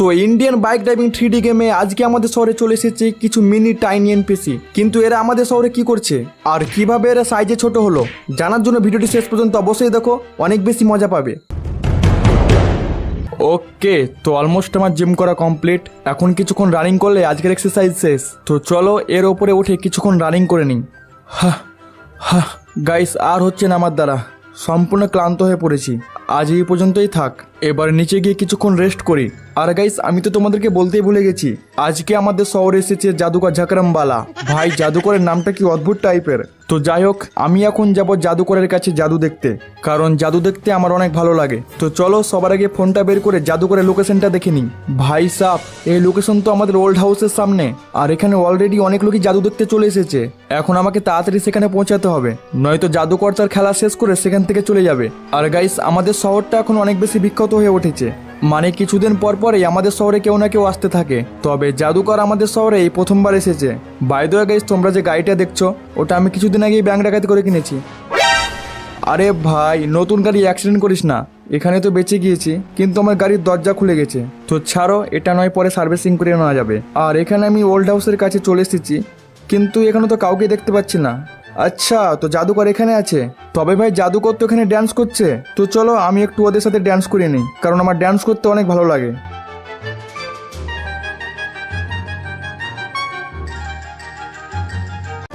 তো Indian bike driving three গেমে আজকে আমাদের শহরে চলে এসেছে কিছু মিনি টাইনি এনপিসি কিন্তু এরা আমাদের শহরে কি করছে? আর কীভাবে এরা সাইজে ছোট হলো? জানার জন্য ভিডিওটি শেষ পর্যন্ত অবশ্যই দেখো, অনেক বেশি মজা পাবে। ওকে তো অলমোস্ট আমার জিম করা কমপ্লিট এখন কিছুক্ষণ রানিং করলে আজকের এক্সারসাইজ শেষ। তো চলো, এর ওপরে উঠে কিছুক্ষণ রানিং করে নিই। হা হা গাইস আর হচ্ছে না আমার দ্বারা। সম্পূর্ণ ক্লান্ত হয়ে পড়েছি। আজ এই পর্যন্তই থাক। এবার নিচে গিয়ে কিছুক্ষণ রেস্ট করি। আর গাইস আমি তো তোমাদেরকে বলতেই ভুলে গেছি, আজকে আমাদের শহরে এসেছে জাদুকর ঝাকরামবালা ভাই, জাদুকরের নামটা কি অদ্ভুত টাইপের তো যাই হোক, আমি এখন যাব জাদুকরের কাছে জাদু দেখতে, কারণ জাদু দেখতে আমার অনেক ভালো লাগে। তো চলো, সবার আগে ফোনটা বের করে জাদুকরের লোকেশনটা দেখে নিই। ভাই সাপ এই লোকেশন তো আমাদের ওল্ড হাউসের সামনে, আর এখানে অলরেডি অনেক লোকই জাদু দেখতে চলে এসেছে। এখন আমাকে তাড়াতাড়ি সেখানে পৌঁছাতে হবে, নয়তো জাদুকর তার খেলা শেষ করে সেখান থেকে চলে যাবে। আর গাইস আমাদের শহরটা এখন অনেক বেশি বিখ্যাত হয়ে উঠেছে। মানে কিছুদিন পর পরেই আমাদের শহরে কেউ না কেউ আসতে থাকে। তবে জাদুকর আমাদের শহরে এই প্রথমবার এসেছে। বাইদো গাইস তোমরা যে গাড়িটা দেখছ, ওটা আমি কিছুদিন আগেই ব্যাংক ডাকাতি করে কিনেছি। আরে ভাই, নতুন গাড়ি অ্যাক্সিডেন্ট করিস না। এখানে তো বেঁচে গিয়েছি, কিন্তু আমার গাড়ির দরজা খুলে গেছে। তো ছাড়ো, এটা নয়, পরে সার্ভিসিং করে নেওয়া যাবে। আর এখানে আমি ওল্ড হাউসের কাছে চলে এসেছি, কিন্তু এখানে তো কাউকে দেখতে পাচ্ছি না। আচ্ছা তো জাদুকর এখানে আছে। তবে ভাই জাদুকর তো এখানে ড্যান্স করছে। তো চলো আমি একটু ওদের সাথে ড্যান্স করে নিই কারণ আমার ড্যান্স করতে অনেক ভালো লাগে।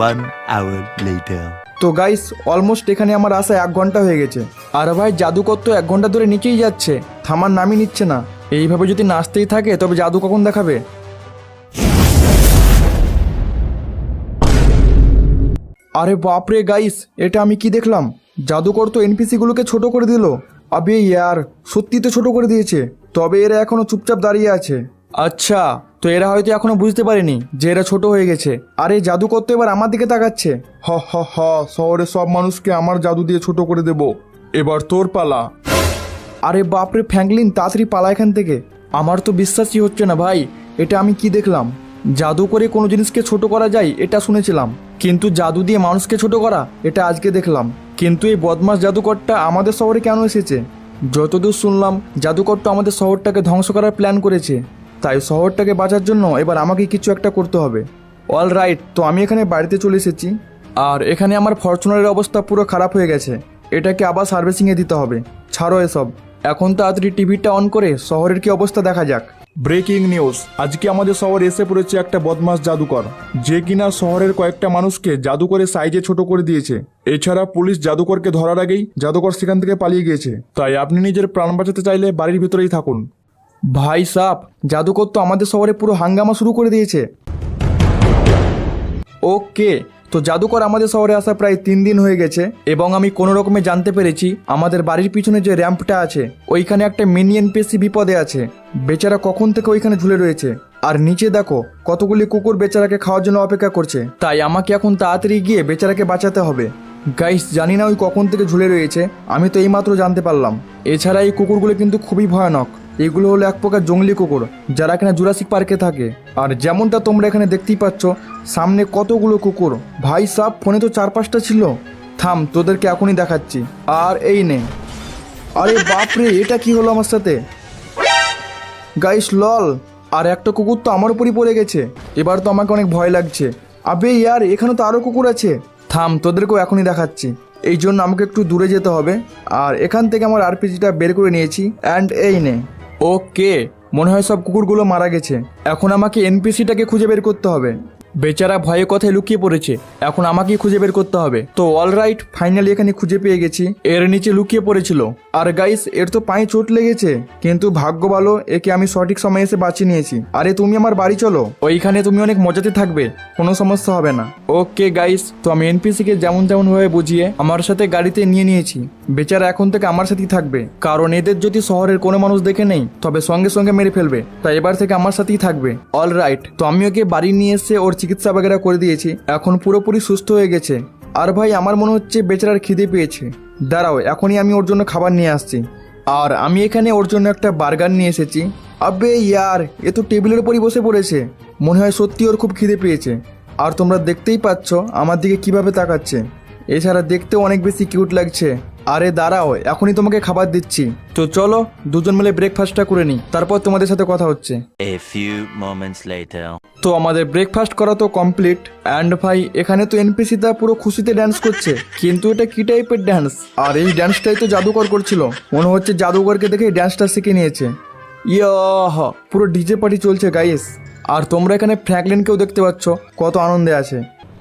One hour later. তো গাইস অলমোস্ট এখানে আমার আসা এক ঘণ্টা হয়ে গেছে। আর ভাই জাদুকর তো এক ঘণ্টা ধরে নিচেই যাচ্ছে। থামার নামই নিচ্ছে না। এইভাবে যদি নাচতেই থাকে তবে জাদু কখন দেখাবে? আরে বাপরে গাইস এটা আমি কি দেখলাম? জাদুকর তো এনপিসি গুলোকে ছোট করে দিল। আবে ইয়ার, সত্যি তো ছোট করে দিয়েছে। তবে এরা এখনও চুপচাপ দাঁড়িয়ে আছে। আচ্ছা তো এরা হয়তো এখনও বুঝতে পারেনি যে এরা ছোট হয়ে গেছে। আরে জাদুকর তো এবার আমার দিকে তাকাচ্ছে। হ হ হ শহরে সব মানুষকে আমার জাদু দিয়ে ছোট করে দেব। এবার তোর পালা। আরে বাপরে ফ্যাঙ্কলিন তাড়াতাড়ি পালা এখান থেকে। আমার তো বিশ্বাসই হচ্ছে না ভাই, এটা আমি কি দেখলাম? জাদু করে কোনো জিনিসকে ছোট করা যায়, এটা শুনেছিলাম। কিন্তু জাদু দিয়ে মানুষকে ছোট করা, এটা আজকে দেখলাম। কিন্তু এই বদমাস জাদুকরটা আমাদের শহরে কেন এসেছে? যতদূর শুনলাম জাদুকরটা আমাদের শহরটাকে ধ্বংস করার প্ল্যান করেছে। তাই শহরটাকে বাঁচার জন্য এবার আমাকে কিছু একটা করতে হবে। অল রাইট তো আমি এখানে বাড়িতে চলে এসেছি। আর এখানে আমার ফরচুনারের অবস্থা পুরো খারাপ হয়ে গেছে। এটাকে আবার সার্ভিসিংয়ে দিতে হবে। ছাড়ো এসব। এখন তাড়াতাড়ি টিভিটা অন করে শহরের কি অবস্থা দেখা যাক। Breaking news. আজকে আমাদের শহরে এসে পড়েছে একটা বদমাস জাদুকর, যে কিনা শহরের কয়েকটা মানুষকে জাদুকরের সাইজে ছোট করে দিয়েছে। এছাড়া পুলিশ জাদুকরকে ধরার আগেই জাদুকর সেখান থেকে পালিয়ে গিয়েছে। তাই আপনি নিজের প্রাণ বাঁচাতে চাইলে বাড়ির ভিতরেই থাকুন। ভাই সাপ জাদুকর তো আমাদের শহরে পুরো হাঙ্গামা শুরু করে দিয়েছে। ওকে তো জাদুকর আমাদের শহরে আসা প্রায় তিন দিন হয়ে গেছে এবং আমি কোনো রকমে জানতে পেরেছি আমাদের বাড়ির পিছনে যে র্যাম্পটা আছে, ওইখানে একটা মিনি এনপিসি বিপদে আছে। বেচারা কখন থেকে ওইখানে ঝুলে রয়েছে? আর নিচে দেখো, কতগুলি কুকুর বেচারাকে খাওয়ার জন্য অপেক্ষা করছে। তাই আমাকে এখন তাড়াতাড়ি গিয়ে বেচারাকে বাঁচাতে হবে। গাইস, জানি না ওই কখন থেকে ঝুলে রয়েছে, আমি তো এইমাত্র জানতে পারলাম। এছাড়া এই কুকুরগুলো কিন্তু খুবই ভয়ানক। এগুলো হলো এক প্রকার জঙ্গলি কুকুর, যারা এখানে জুরাসিক পার্কে থাকে। আর যেমনটা তোমরা এখানে দেখতেই পাচ্ছ, সামনে কতগুলো কুকুর। ভাই সাপ ফোনে তো চার পাঁচটা ছিল। থাম, তোদেরকে এখনই দেখাচ্ছি। আর এই নে। আরে বাপরে, এটা কি হলো আমার সাথে? গাইস, লল, আর একটা কুকুর তো আমার উপরই পড়ে গেছে। এবার তো আমাকে অনেক ভয় লাগছে। আবে ইয়ার, এখানে তো আরও কুকুর আছে। থাম, তোদেরকেও এখনই দেখাচ্ছি। এই জন্য আমাকে একটু দূরে যেতে হবে। আর এখান থেকে আমার আরপিজিটা বের করে নিয়েছি। অ্যান্ড এই নে। ওকে মনে হয় সব কুকুরগুলো মারা গেছে। এখন আমাকে এনপিসিটাকে খুঁজে বের করতে হবে। বেচারা ভয়ে কথায় লুকিয়ে পড়েছে। এখন আমাকেই খুঁজে বের করতে হবে। তো অলরাইট ফাইনালি এখানে খুঁজে পেয়ে গেছি। এর নিচে লুকিয়ে পড়েছিল। আর গাইস এর তো পায়ে চোট লেগেছে। কিন্তু ভাগ্য ভালো, একে আমি সঠিক সময়ে এসে বাঁচিয়ে নিয়েছি। আরে তুমি আমার বাড়ি চলো। ওইখানে তুমি অনেক মজাতে থাকবে। কোনো সমস্যা হবে না। ওকে গাইস তো আমি এনপিসি কে যেমন যেমন ভাবে বুঝিয়ে আমার সাথে গাড়িতে নিয়ে নিয়েছি। বেচারা এখন থেকে আমার সাথেই থাকবে। কারণ এদের যদি শহরের কোনো মানুষ দেখে নেই, তবে সঙ্গে সঙ্গে মেরে ফেলবে। তাই এবার থেকে আমার সাথেই থাকবে। অল রাইট তো আমি ওকে বাড়ি নিয়ে এসে ওর চিকিৎসা বাগেরা করে দিয়েছি। এখন পুরোপুরি সুস্থ হয়ে গেছে। আর ভাই, আমার মনে হচ্ছে বেচারার খিদে পেয়েছে। দাঁড়াও, এখনই আমি ওর জন্য খাবার নিয়ে আসছি। আর আমি এখানে ওর জন্য একটা বার্গার নিয়ে এসেছি। আবে ইয়ার, এ তো টেবিলের উপরই বসে পড়েছে। মনে হয় সত্যি ওর খুব খিদে পেয়েছে। আর তোমরা দেখতেই পাচ্ছ আমার দিকে কীভাবে তাকাচ্ছে। এছাড়া দেখতেও অনেক বেশি কিউট লাগছে। আরে দাঁড়াও এখনই তোমাকে খাবার দিচ্ছি। তো চলো দুজন মিলে ব্রেকফাস্টটা করে নিই তারপর তোমাদের সাথে কথা হচ্ছে। A few moments later. তো আমাদের ব্রেকফাস্ট করা তো কমপ্লিট অ্যান্ড ভাই এখানে তো এনপিসি এনপিসিটা পুরো খুশিতে ড্যান্স করছে কিন্তু এটা কি টাইপের ড্যান্স আর এই ড্যান্সটাই তো জাদুকর করছিল মনে হচ্ছে জাদুকরকে দেখে ড্যান্সটা শিখে নিয়েছে। ইয়াহ পুরো ডিজে পার্টি চলছে গাইস আর তোমরা এখানে ফ্র্যাঙ্কলিনকেও দেখতে পাচ্ছ কত আনন্দে আছে।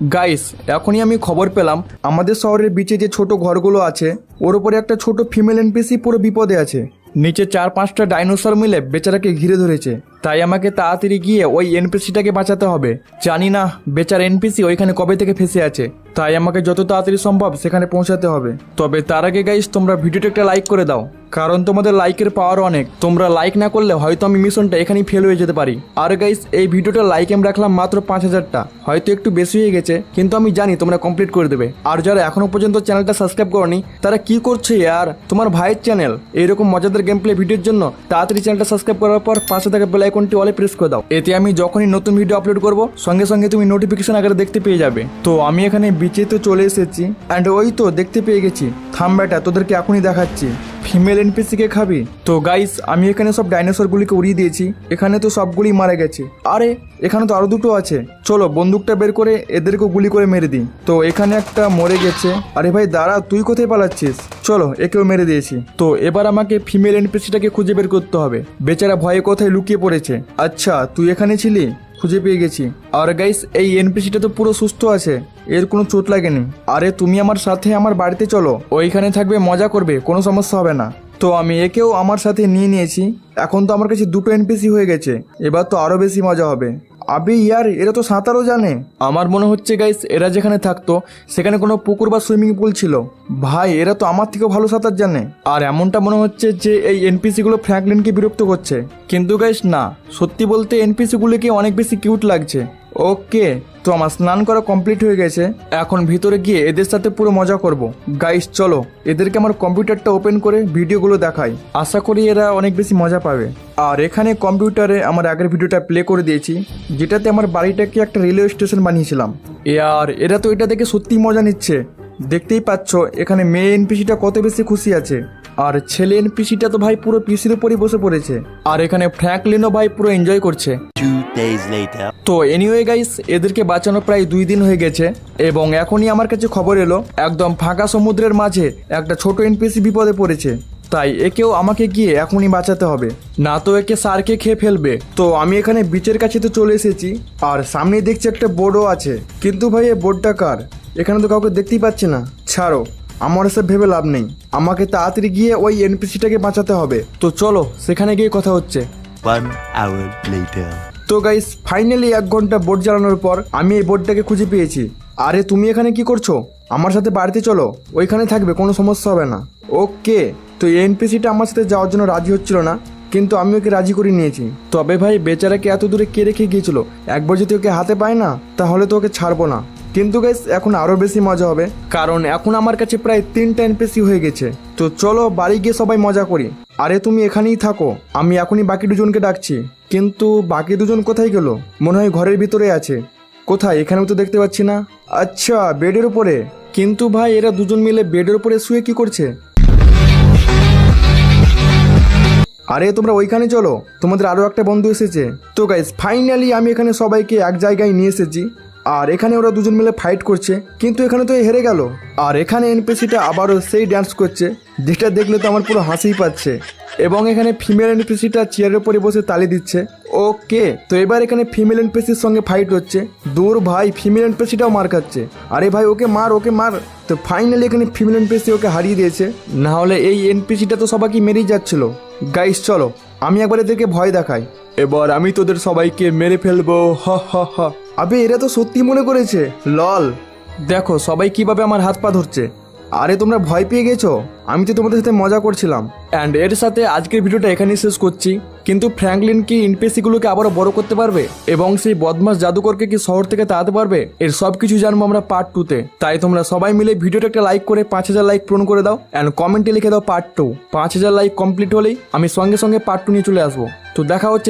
গাইস এখনই আমি খবর পেলাম, আমাদের শহরের বিচে যে ছোট ঘরগুলো আছে, ওর উপরে একটা ছোট ফিমেল এনপিসি পুরো বিপদে আছে। নিচে চার পাঁচটা ডাইনোসর মিলে বেচারাকে ঘিরে ধরেছে। তাই আমাকে তাড়াতাড়ি গিয়ে ওই এনপিসিটাকে বাঁচাতে হবে। জানি না, বেচার এনপিসি ওইখানে কবে থেকে ফেসে আছে। তাই আমাকে যত তাড়াতাড়ি সম্ভব সেখানে পৌঁছাতে হবে। তবে তার আগে গাইস তোমরা ভিডিওটা একটা লাইক করে দাও। কারণ তোমাদের লাইকের পাওয়ার অনেক। তোমরা লাইক না করলে হয়তো আমি মিশনটা এখানেই ফেল হয়ে যেতে পারি। আর গাইস এই ভিডিওটা লাইক আমি রাখলাম মাত্র পাঁচ হাজারটা। হয়তো একটু বেশি হয়ে গেছে, কিন্তু আমি জানি তোমরা কমপ্লিট করে দেবে। আর যারা এখনও পর্যন্ত চ্যানেলটা সাবস্ক্রাইব করনি, তারা কি করছে আর? তোমার ভাইয়ের চ্যানেল এইরকম মজাদার গেম প্লে ভিডিওর জন্য তাড়াতাড়ি চ্যানেলটা সাবস্ক্রাইব করার পর পাশে থাকা বেল আইকনটি অলে প্রেস করে দাও। এতে আমি যখনই নতুন ভিডিও আপলোড করব, সঙ্গে সঙ্গে তুমি নোটিফিকেশন আকারে দেখতে পেয়ে যাবে। তো আমি এখানে বিচে তো চলে এসেছি অ্যান্ড ওই তো দেখতে পেয়ে গেছি। থাম বেটা, তোদেরকে এখনই দেখাচ্ছি। ফিমেল এনপিসিকে খাবি। তো গাইস আমি এখানে সব ডাইনোসরগুলিকে উড়িয়ে দিয়েছি। এখানে তো সবগুলি মারা গেছে। আরে, এখানে তো আরও দুটো আছে। চলো, বন্দুকটা বের করে এদেরকে গুলি করে মেরে দিই। তো এখানে একটা মরে গেছে। আরে ভাই, দাঁড়া, তুই কোথায় পালাচ্ছিস? চলো, একেও মেরে দিয়েছি। তো এবার আমাকে ফিমেল এনপিসিটাকে খুঁজে বের করতে হবে। বেচারা ভয়ে কোথায় লুকিয়ে পড়েছে। আচ্ছা তুই এখানে ছিলি? খুঁজে পেয়ে গেছি। আর গাইস এই এনপিসিটা তো পুরো সুস্থ আছে। এর কোনো চোট লাগেনি। আরে, তুমি আমার সাথে আমার বাড়িতে চলো। ওইখানে থাকবে, মজা করবে, কোনো সমস্যা হবে না। তো আমি একেও আমার সাথে নিয়ে নিয়েছি। এখন তো আমার কাছে দুটো এনপিসি হয়ে গেছে। এবার তো আরও বেশি মজা হবে। আবে ইয়ার, এরা তো সাঁতারও জানে। আমার মনে হচ্ছে গাইস এরা যেখানে থাকতো, সেখানে কোনো পুকুর বা সুইমিং পুল ছিল। ভাই, এরা তো আমার থেকেও ভালো সাঁতার জানে। আর এমনটা মনে হচ্ছে যে এই এনপিসিগুলো ফ্র্যাঙ্কলিনকে বিরক্ত করছে। কিন্তু গাইস না। সত্যি বলতে এনপিসি গুলিকে অনেক বেশি কিউট লাগছে। ওকে, তো আমার স্নান করা কমপ্লিট হয়ে গেছে। এখন ভিতরে গিয়ে এদের সাথে পুরো মজা করব। গাইস চলো, এদেরকে আমার কম্পিউটারটা ওপেন করে ভিডিওগুলো দেখাই। আশা করি এরা অনেক বেশি মজা পাবে। আর এখানে কম্পিউটারে আমার আগের ভিডিওটা প্লে করে দিয়েছি, যেটাতে আমার বাড়িটাকে একটা রেলওয়ে স্টেশন বানিয়েছিলাম। এ আর, এরা তো এটা দেখে সত্যিই মজা নিচ্ছে। দেখতেই পাচ্ছ, এখানে মেয়ে এনপিসিটা কত বেশি খুশি আছে। আর ছেলে এনপিসিটা তো ভাই পুরো পিসির উপরই বসে পড়েছে। আর এখানে ফ্র্যাঙ্কলিনও ভাই পুরো এনজয় করছে. তো এনিওয়ে গাইস এদেরকে বাঁচানো প্রায় দুই দিন হয়ে গেছে এবং এখনই আমার কাছে খবর এলো একদম ফাঁকা সমুদ্রের মাঝে একটা ছোট এনপিসি বিপদে পড়েছে। তাই একেও আমাকে গিয়ে এখনই বাঁচাতে হবে। না তো একে সারকে খেয়ে ফেলবে। তো আমি এখানে বিচের কাছে তো চলে এসেছি আর সামনে দেখছি একটা বোর্ডও আছে। কিন্তু ভাই এই বোর্ডটা কার? এখানে তো কাউকে দেখতেই পাচ্ছি না। ছাড়ো। আমার এসব ভেবে লাভ নেই। আমাকে তাড়াতাড়ি গিয়ে ওই এনপিসিটাকে বাঁচাতে হবে। তো চলো সেখানে গিয়ে কথা হচ্ছে। One hour later. তো গাইস ফাইনালি এক ঘণ্টা বোট জ্বালানোর পর আমি এই বোটটাকে খুঁজে পেয়েছি। আরে তুমি এখানে কি করছ? আমার সাথে বাড়িতে চলো। ওইখানে থাকবে কোনো সমস্যা হবে না। ওকে তো এই এনপিসিটা আমার সাথে যাওয়ার জন্য রাজি হচ্ছিল না কিন্তু আমি ওকে রাজি করে নিয়েছি। তবে ভাই বেচারাকে এত দূরে কে রেখে গিয়েছিল? একবার যদি ওকে হাতে পায় না তাহলে তো ওকে ছাড়বো না। কিন্তু গাইস এখন আরও বেশি মজা হবে। কারণ এখন আমার কাছে প্রায় তিনটা এনপিসি হয়ে গেছে। তো চলো বাড়ি গিয়ে সবাই মজা করি। আরে তুমি এখানেই থাকো, আমি এখনই বাকি দুজনকে ডাকছি। কিন্তু বাকি দুজন কোথায় গেল? মনে হয় ঘরের ভিতরে আছে। কোথায়? এখানেও তো দেখতে পাচ্ছি না। আচ্ছা বেডের উপরে। কিন্তু ভাই, এরা দুজন মিলে বেডের উপরে শুয়ে কি করছে? আরে তোমরা ওইখানে চলো, তোমাদের আরও একটা বন্ধু এসেছে। তো গাইস ফাইনালি আমি এখানে সবাইকে এক জায়গায় নিয়ে এসেছি। আর এখানে ওরা দুজন মিলে ফাইট করছে, কিন্তু এখানে তো হেরে গেল। আর এখানে এনপিসিটা আবারও সেই ডান্স করছে, যেটা দেখলে তো আমার পুরো হাসিই পাচ্ছে। এবং এখানে ফিমেল এনপিসিটা চেয়ারের উপরে বসে তালি দিচ্ছে। ওকে, তো এবার এখানে ফিমেল এনপিসির সঙ্গে ফাইট হচ্ছে। দূর ভাই ফিমেল এনপিসিটাও মার খাচ্ছে। আরে ভাই, ওকে মার ওকে মার। তো ফাইনালি এখানে ফিমেল এনপিসি ওকে হারিয়ে দিয়েছে। না হলে এই এনপিসিটা তো সবাইকে মেরেই যাচ্ছিল। গাইস চলো, আমি একবার এদেরকে ভয় দেখাই। এবার আমি তোদের সবাইকে মেরে ফেলব, হ হ হ। আবে, এরা তো সত্যি মনে করেছে। লল, দেখো, সবাই কীভাবে আমার হাত পা ধরছে। আরে, তোমরা ভয় পেয়ে গেছো? আমি তো তোমাদের সাথে মজা করছিলাম। অ্যান্ড এর সাথে আজকের ভিডিওটা এখানেই শেষ করছি। কিন্তু ফ্র্যাঙ্কলিন কি ইনপেসিগুলোকে আবারও বড় করতে পারবে? এবং সেই বদমাস জাদুকরকে কি শহর থেকে তাড়াতে পারবে? এর সব কিছু জানব আমরা পার্ট টুতে তাই তোমরা সবাই মিলে ভিডিওটা একটা লাইক করে পাঁচ হাজার লাইক পূরণ করে দাও। অ্যান্ড কমেন্টে লিখে দাও পার্ট টু পাঁচ হাজার লাইক কমপ্লিট হলেই আমি সঙ্গে সঙ্গে পার্ট টু নিয়ে চলে আসব। তো দেখা হচ্ছে